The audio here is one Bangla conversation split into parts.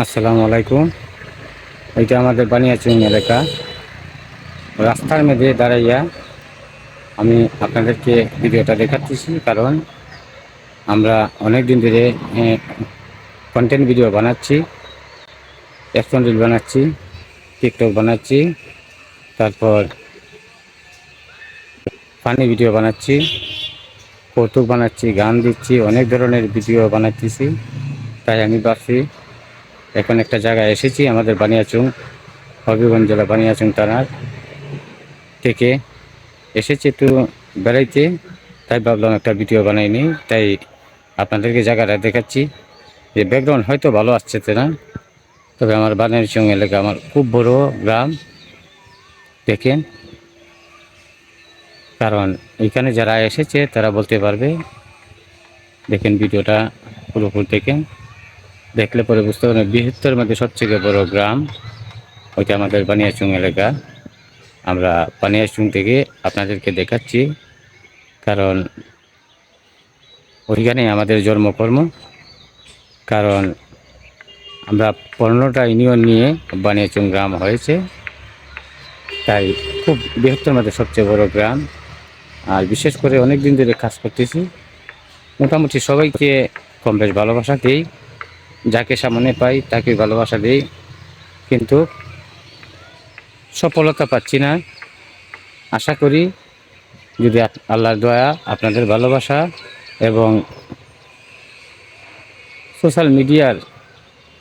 আসসালামু আলাইকুম। এটা আমাদের বানিয়াচুং এলাকা। রাস্তার মধ্যে দাঁড়াইয়া আমি আপনাদেরকে ভিডিওটা দেখাচ্ছি, কারণ আমরা অনেক দিন ধরে কন্টেন্ট ভিডিও বানাচ্ছি অ্যাকশন রিল বানাচ্ছি টিকটক বানাচ্ছি, তারপর পানি ভিডিও বানাচ্ছি, কৌতুক বানাচ্ছি, গান দিচ্ছি, অনেক ধরনের ভিডিও বানাচ্ছি তাই আমি ভাবছি এখন একটা জায়গায় এসেছি, আমাদের বানিয়াচুং, হবিগঞ্জ জেলা বানিয়াচুং থানার থেকে। এসেছি একটু বেড়াইতে, তাই ভাবলাম একটা ভিডিও বানাই বানাইনি তাই আপনাদেরকে জায়গাটা দেখাচ্ছি। যে ব্যাকগ্রাউন্ড হয়তো ভালো আসছে না, তবে আমার বানিয়াচুং এলাকা আমার খুব বড় গ্রাম, দেখেন। কারণ এখানে যারা এসেছে, তারা বলতে পারবে, দেখেন ভিডিওটা পুরোপুরি দেখেন। দেখলে পরে বুঝতে পারবেন বৃহত্তর মধ্যে সবথেকে বড় গ্রাম, ওইটা আমাদের বানিয়াচুং এলাকা। আমরা বানিয়াচুং থেকে আপনাদেরকে দেখাচ্ছি, কারণ ওইখানে আমাদের জন্মকর্ম, কারণ আমরা পনেরোটা ইউনিয়ন নিয়ে বানিয়াচুং গ্রাম হয়েছে। তাই খুব বৃহত্তর মধ্যে সবচেয়ে বড় গ্রাম। আর বিশেষ করে অনেক দিন ধরে কাজ করতেছি। মোটামুটি সবাইকে কম বেশ ভালোবাসা দিই। যাকে সামনে পাই, তাকে ভালোবাসা দিই। কিন্তু সফলতা পাচ্ছি না। আশা করি যদি আল্লাহর দয়া, আপনাদের ভালোবাসা এবং সোশ্যাল মিডিয়ার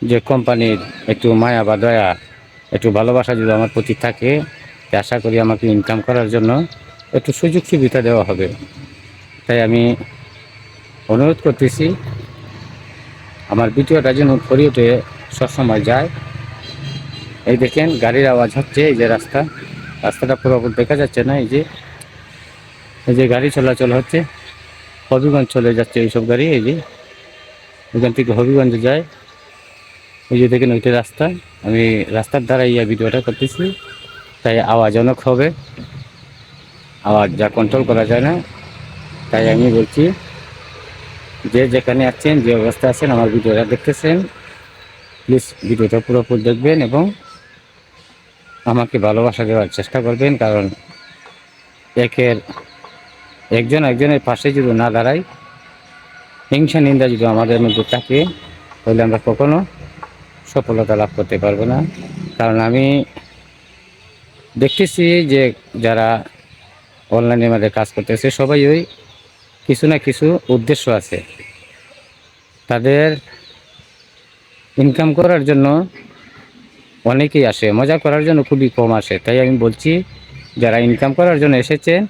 যে কোম্পানির একটু মায়া বা দয়া, একটু ভালোবাসা যদি আমার প্রতি থাকে আশা করি আমাকে ইনকাম করার জন্য একটু সুযোগ সুবিধা দেওয়া হবে। তাই আমি অনুরোধ করতেছি আমার ভিডিওটা যেন ফরিয়ে সবসময় যায়। এই দেখেন, গাড়ির আওয়াজ হচ্ছে এই যে রাস্তা। রাস্তাটা পুরোপুরি দেখা যাচ্ছে না, এই যে। এই যে গাড়ি চলাচল হচ্ছে, হবিগঞ্জ চলে যাচ্ছে এইসব গাড়ি, এই যে। ওখান থেকে হবিগঞ্জ যায়। ওই যে দেখেন, ওইটা রাস্তা। আমি রাস্তার দ্বারা ইয়া ভিডিওটা করতেছি, তাই আওয়াজ অনেক হবে। আওয়াজ যা কন্ট্রোল করা যায় না, তাই আমি বলছি। যে যেখানে আছেন, যে অবস্থায় আছেন, আমার ভিডিওটা দেখতেছেন প্লিজ ভিডিওটা পুরোপুরি দেখবেন এবং আমাকে ভালোবাসা দেওয়ার চেষ্টা করবেন, কারণ একের, একজন একজনের পাশে যদি না দাঁড়াই, হিংসা, নিন্দা যদি আমাদের মধ্যে থাকে, তাহলে আমরা কখনো সফলতা লাভ করতে পারব না। কারণ আমি দেখতেছি যে যারা অনলাইনের মধ্যে কাজ করতেছে, সবাই ওই কিছু না কিছু উদ্দেশ্য আছে। তাদের ইনকাম করার জন্য অনেকেই আসে, মজা করার জন্য খুবই কম আসে। তাই আমি বলছি, যারা ইনকাম করার জন্য এসেছেন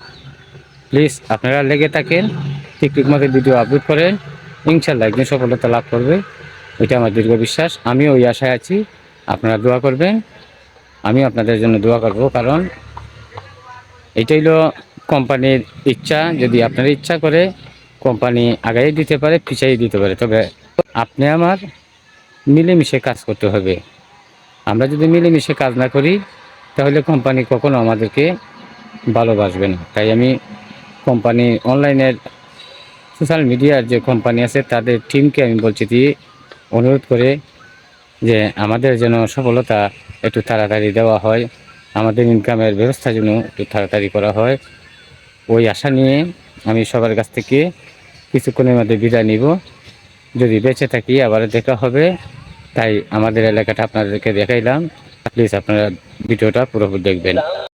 প্লিজ আপনারা লেগে থাকেন ঠিক ঠিক মতো ভিডিও আপলোড করেন ইনশাল্লাহ একদিন সফলতা লাভ করবে, এটা আমার দীর্ঘ বিশ্বাস। আমি ওই আশায় আছি, আপনারা দোয়া করবেন আমি আপনাদের জন্য দোয়া করব, কারণ এটাই হলো কোম্পানির ইচ্ছা, যদি আপনার ইচ্ছা করে কোম্পানি আগাই দিতে পারে, পিছাই দিতে পারে, তবে আপনি আমার মিলেমিশে কাজ করতে হবে। আমরা যদি মিলেমিশে কাজ না করি, তাহলে কোম্পানি কখনো আমাদেরকে ভালোবাসবে না। তাই আমি কোম্পানি অনলাইনের সোশ্যাল মিডিয়ার যে কোম্পানি আছে, তাদের টিমকে আমি বলছি দিয়ে অনুরোধ করে যে আমাদের যেন সফলতা একটু তাড়াতাড়ি দেওয়া হয়, আমাদের ইনকামের ব্যবস্থা যেন একটু তাড়াতাড়ি করা হয়। ওই আশা নিয়ে আমি সবার কাছ থেকে কিছুক্ষণের মধ্যে বিদায় নিব। যদি বেঁচে থাকি আবার দেখা হবে। তাই আমাদের এলাকাটা আপনাদেরকে দেখাইলাম। প্লিজ আপনারা ভিডিওটা পুরোপুরি দেখবেন।